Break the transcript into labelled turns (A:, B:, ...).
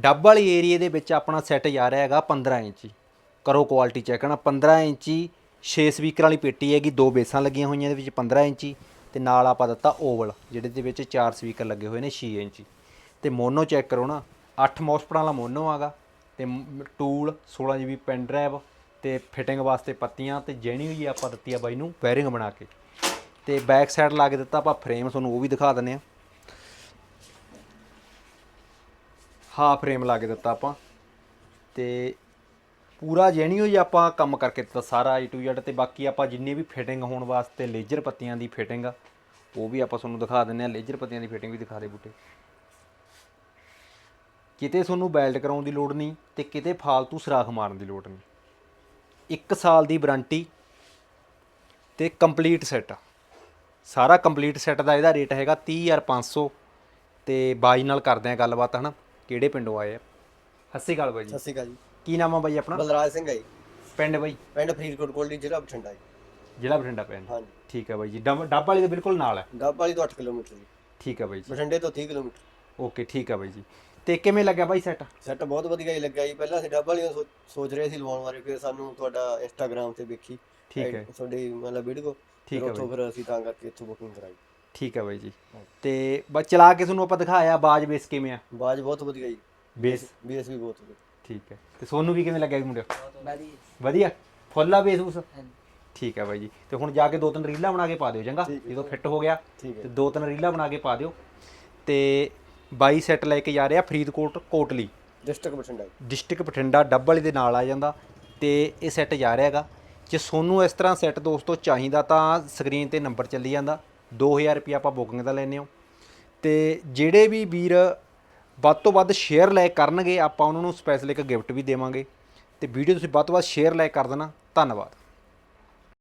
A: ਡੱਬ ਵਾਲੀ ਏਰੀਏ ਦੇ ਵਿੱਚ ਆਪਣਾ ਸੈੱਟ ਜਾ ਰਿਹਾ ਹੈਗਾ 15 ਇੰਚੀ। ਕਰੋ ਕੁਆਲਿਟੀ ਚੈੱਕ ਕਰਨਾ 15 ਇੰਚੀ 6 ਸਪੀਕਰ ਵਾਲੀ ਪੇਟੀ ਹੈਗੀ, ਦੋ ਬੇਸਾਂ ਲੱਗੀਆਂ ਹੋਈਆਂ ਇਹਦੇ ਵਿੱਚ 15 ਇੰਚੀ ਤੇ ਨਾਲ ਆਪਾਂ ਦਿੱਤਾ ਓਵਲ, ਜਿਹਦੇ ਦੇ ਵਿੱਚ ਚਾਰ ਸਪੀਕਰ ਲੱਗੇ ਹੋਏ ਨੇ 6 ਇੰਚੀ ਤੇ ਮੋਨੋ ਚੈੱਕ ਕਰੋ ਨਾ 8 ਮੌਸਪੜਾਂ ਵਾਲਾ ਮੋਨੋ ਆਗਾ, ਤੇ ਮ- ਟੂਲ 16 GB ਪੈਨ ਡਰਾਈਵ, ਤੇ ਫਿਟਿੰਗ ਵਾਸਤੇ ਪੱਤੀਆਂ, ਤੇ ਜੈਣੀ ਹੋਈ ਆਪਾਂ ਦਿੱਤੀ ਆ ਬਾਈ ਨੂੰ ਵਾਇਰਿੰਗ ਬਣਾ ਕੇ। ਤੇ ਬੈਕ ਸਾਈਡ ਲਾ ਕੇ ਦਿੱਤਾ ਆਪਾਂ, ਫਰੇਮ ਤੁਹਾਨੂੰ ਉਹ ਵੀ ਦਿਖਾ ਦਿੰਨੇ ਆ। ਹਾਫ ਫਰੇਮ ਲਾ ਕੇ ਦਿੱਤਾ ਆਪਾਂ। ਤੇ ਪੂਰਾ ਜੈਣੀ ਹੀ ਆਪਾਂ ਕੰਮ ਕਰਕੇ ਦਿੱਤਾ ਸਾਰਾ A to Z ਤੇ ਬਾਕੀ ਆਪਾਂ ਜਿੰਨੀ ਵੀ ਫਿਟਿੰਗ ਹੋਣ ਵਾਸਤੇ ਲੇਜ਼ਰ ਪੱਤੀਆਂ ਦੀ ਫਿਟਿੰਗ ਆ, ਉਹ ਵੀ ਆਪਾਂ ਤੁਹਾਨੂੰ ਦਿਖਾ ਦਿੰਨੇ ਆ ਲੇਜ਼ਰ ਪੱਤੀਆਂ ਦੀ ਫਿਟਿੰਗ ਵੀ ਦਿਖਾ ਦੇ ਬੂਟੇ। ਕਿਤੇ ਤੁਹਾਨੂੰ ਬੈਲਟ ਕਰਾਉਣ ਦੀ ਲੋੜ ਨਹੀਂ ਤੇ ਕਿਤੇ ਫਾਲਤੂ ਸਰਾਖ ਮਾਰਨ ਦੀ ਲੋੜ ਨਹੀਂ। 1 ਸਾਲ ਦੀ ਵਾਰੰਟੀ ਤੇ ਕੰਪਲੀਟ ਸੈੱਟ ਸਾਰਾ ਕੰਪਲੀਟ ਸੈੱਟ ਦਾ ਇਹਦਾ ਰੇਟ ਹੈਗਾ 30500 ਤੇ ਬਾਈ ਨਾਲ ਕਰਦੇ ਆ ਗੱਲਬਾਤ, ਹਨਾ? ਕਿਹੜੇ ਪਿੰਡੋਂ ਆਏ ਆ? ਸਤਿ ਸ਼੍ਰੀ ਅਕਾਲ ਬਾਈ ਜੀ।
B: ਸਤਿ ਸ਼੍ਰੀ ਅਕਾਲ ਜੀ।
A: ਕੀ ਨਾਮ ਆ ਬਾਈ ਆਪਣਾ?
B: ਬਲਰਾਜ ਸਿੰਘ ਹੈ ਜੀ।
A: ਪਿੰਡ ਬਾਈ?
B: ਪਿੰਡ ਫਰੀਦਕੋਟ ਕੋਲ ਦੀ ਜ਼ਿਲ੍ਹਾ ਬਠਿੰਡਾ ਜੀ।
A: ਜ਼ਿਲ੍ਹਾ ਬਠਿੰਡਾ ਪਿੰਡ।
B: ਹਾਂਜੀ।
A: ਠੀਕ ਹੈ ਬਾਈ ਜੀ। ਡੱਬ ਡੱਬ ਵਾਲੀ ਦੇ ਬਿਲਕੁਲ ਨਾਲ ਹੈ
B: ਡੱਬ ਵਾਲੀ ਤੋਂ 8 ਕਿਲੋਮੀਟਰ ਜੀ।
A: ਠੀਕ ਹੈ ਬਾਈ ਜੀ।
B: ਬਠਿੰਡੇ ਤੋਂ 30 ਕਿਲੋਮੀਟਰ।
A: ਓਕੇ ਠੀਕ ਹੈ ਬਾਈ ਜੀ। ਤੇ ਕਿਵੇਂ ਲੱਗਿਆ ਬਾਈ ਸੈੱਟ?
B: ਸੈੱਟ ਬਹੁਤ ਵਧੀਆ ਹੀ ਲੱਗਿਆ ਜੀ। ਪਹਿਲਾਂ ਅਸੀਂ ਡੱਬ ਵਾਲੀ ਸੋਚ ਰਹੇ ਸੀ ਲਵਾਉਣ ਬਾਰੇ ਫਿਰ ਸਾਨੂੰ ਤੁਹਾਡਾ ਇੰਸਟਾਗ੍ਰam ਤੇ ਵੇਖੀ।
A: ਠੀਕ ਹੈ।
B: ਤੁਹਾਡੀ ਮਤਲਬ ਵੀਡੀਓ
A: ਠੀਕ ਹੈ
B: ਉੱਥੋਂ ਫਿਰ ਅਸੀਂ ਤਾਂ ਕਰਕੇ ਇੱਥੋਂ ਬੁਕਿੰਗ ਕਰਾਈ।
A: ਠੀਕ ਹੈ ਬਾਈ ਜੀ। ਤੇ ਬਸ ਚਲਾ ਕੇ ਤੁਹਾਨੂੰ ਆਪਾਂ ਦਿਖਾਇਆ ਬਾਜ ਬੇਸ ਕਿਵੇਂ ਆ?
B: ਬਾਜ ਬਹੁਤ ਵਧੀਆ ਜੀ।
A: ਬੇਸ
B: ਬੀਐਸ ਵੀ ਬਹੁਤ ਵਧੀਆ।
A: ਠੀਕ ਹੈ। ਤੇ ਸੋਨੂੰ ਵੀ ਕਿਵੇਂ ਲੱਗਿਆ ਜੀ ਮੁੰਡਿਓ? ਵਧੀਆ। Full bass? ਉਸ ਠੀਕ ਹੈ ਬਾਈ ਜੀ। ਤੇ ਹੁਣ ਜਾ ਕੇ ਦੋ ਤਿੰਨ ਰੀਲਾਂ ਬਣਾ ਕੇ ਪਾ ਦਿਓ ਚੰਗਾ। ਜਦੋਂ ਫਿੱਟ ਹੋ ਗਿਆ ਤੇ ਦੋ ਤਿੰਨ ਰੀਲਾਂ ਬਣਾ ਕੇ ਪਾ ਦਿਓ। ਤੇ ਬਾਈ ਸੈੱਟ ਲੈ ਕੇ ਜਾ ਰਿਹਾ Faridkot Kotli.
B: District Bathinda
A: district Bathinda Dabwali ਦੇ ਨਾਲ ਆ ਜਾਂਦਾ। ਤੇ ਇਹ ਸੈੱਟ ਜਾ ਰਿਹਾ ਹੈਗਾ। ਜੇ ਸੋਨੂੰ ਇਸ ਤਰ੍ਹਾਂ ਸੈੱਟ ਦੋਸਤੋ ਚਾਹੀਦਾ ਤਾਂ ਸਕਰੀਨ ਤੇ ਨੰਬਰ ਚੱਲੀ ਜਾਂਦਾ। 2000 ਰੁਪਏ ਆਪਾਂ ਬੁਕਿੰਗ ਦਾ ਲੈਨੇ ਹੋ। ਤੇ ਜਿਹੜੇ ਵੀ ਵੀਰ ਵੱਧ ਤੋਂ ਵੱਧ ਸ਼ੇਅਰ ਲਾਈਕ ਕਰਨਗੇ, ਆਪਾਂ ਉਹਨਾਂ ਨੂੰ ਸਪੈਸ਼ਲ ਇੱਕ ਗਿਫਟ ਵੀ ਦੇਵਾਂਗੇ। ਤੇ ਵੀਡੀਓ ਤੁਸੀਂ ਵੱਧ ਤੋਂ ਵੱਧ ਸ਼ੇਅਰ ਲਾਈਕ ਕਰ ਦੇਣਾ। ਧੰਨਵਾਦ।